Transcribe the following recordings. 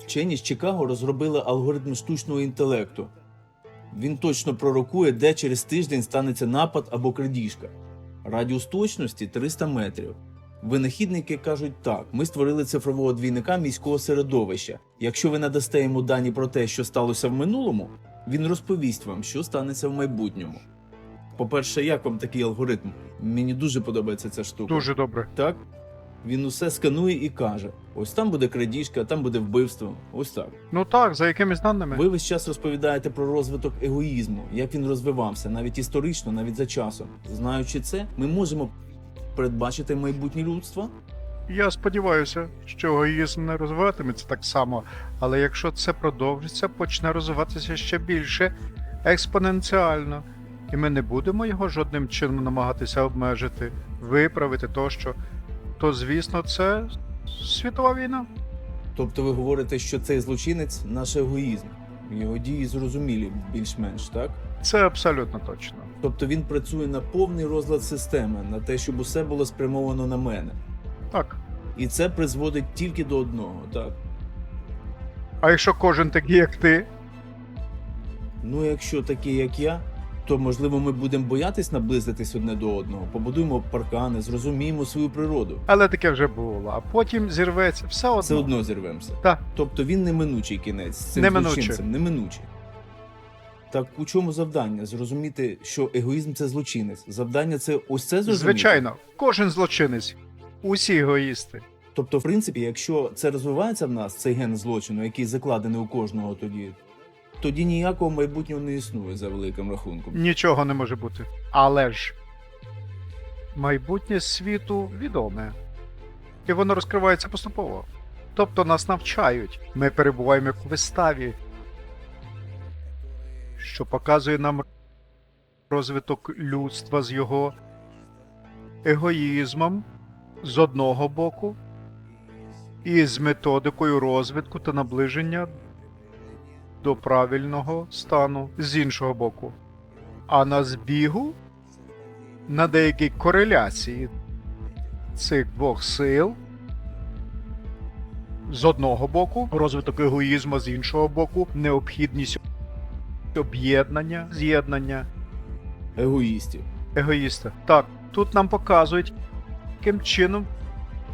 Вчені з Чикаго розробили алгоритм штучного інтелекту. Він точно пророкує, де через тиждень станеться напад або крадіжка. Радіус точності 300 метрів. Винахідники кажуть так: ми створили цифрового двійника міського середовища. Якщо ви надасте йому дані про те, що сталося в минулому, він розповість вам, що станеться в майбутньому. По-перше, як вам такий алгоритм? Мені дуже подобається ця штука. Дуже добре. Так? Він усе сканує і каже: ось там буде крадіжка, там буде вбивство. Ось так. Ну так, за якимись даними. Ви весь час розповідаєте про розвиток егоїзму, як він розвивався, навіть історично, навіть за часом. Знаючи це, ми можемо передбачити майбутнє людства. Я сподіваюся, що егоїзм не розвиватиметься так само, але якщо це продовжиться, почне розвиватися ще більше експоненціально, і ми не будемо його жодним чином намагатися обмежити, виправити тощо, то звісно це світова війна. Тобто ви говорите, що цей злочинець наш егоїзм. Його дії зрозумілі більш-менш, так? Це абсолютно точно. Тобто він працює на повний розлад системи, на те, щоб усе було спрямовано на мене. Так. І це призводить тільки до одного, так. А якщо кожен такий, як ти, Ну, якщо такий, як я, то можливо ми будемо боятись наблизитись одне до одного, побудуємо паркани, зрозуміємо свою природу. але таке вже було, а потім зірветься все одно. Все одно зірвемося. Так. Тобто він неминучий кінець з цим Неминучий. злочинцем, неминучий. Так у чому завдання? Зрозуміти, що егоїзм це злочинець. Завдання це ось це зрозуміти? Звичайно, кожен злочинець, усі егоїсти. Тобто, в принципі, якщо це розвивається в нас, цей ген злочину, який закладений у кожного тоді, тоді ніякого майбутнього не існує за великим рахунком. Нічого не може бути. Але ж майбутнє світу відоме. І воно розкривається поступово. Тобто нас навчають. Ми перебуваємо як у виставі, що показує нам розвиток людства з його егоїзмом з одного боку, і з методикою розвитку та наближення до правильного стану з іншого боку а на збігу на деякій кореляції цих двох сил з одного боку, розвиток егоїзму з іншого боку, необхідність об'єднання, з'єднання Егоїстів. егоїста. Так, тут нам показують, яким чином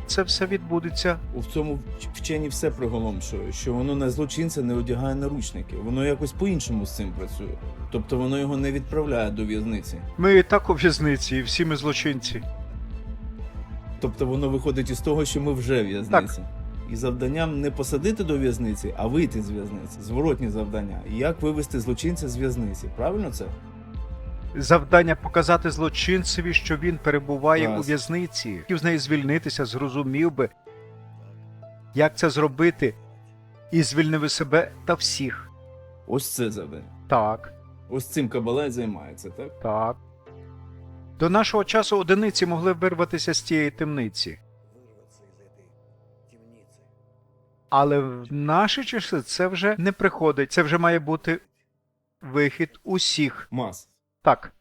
це все відбудеться. У цьому вчені все приголомшує, що воно на злочинця не одягає наручники, воно якось по-іншому з цим працює. Тобто воно його не відправляє до в'язниці. Ми і так у в'язниці, і всі ми злочинці. Тобто воно виходить із того, що ми вже в'язниці. І завданням не посадити до в'язниці, а вийти з в'язниці. Зворотні завдання. Як вивести злочинця з в'язниці? Правильно це? Завдання показати злочинцеві, що він перебуває Раз. у в'язниці, хотів з неї звільнитися, зрозумів би, як це зробити, і звільнив себе та всіх. Ось це завдання. Так, Ось цим кабалай займається, так? так. До нашого часу одиниці могли вирватися з тієї темниці. Але в наші часи це вже не приходить. Це вже має бути вихід усіх. Мас. Так.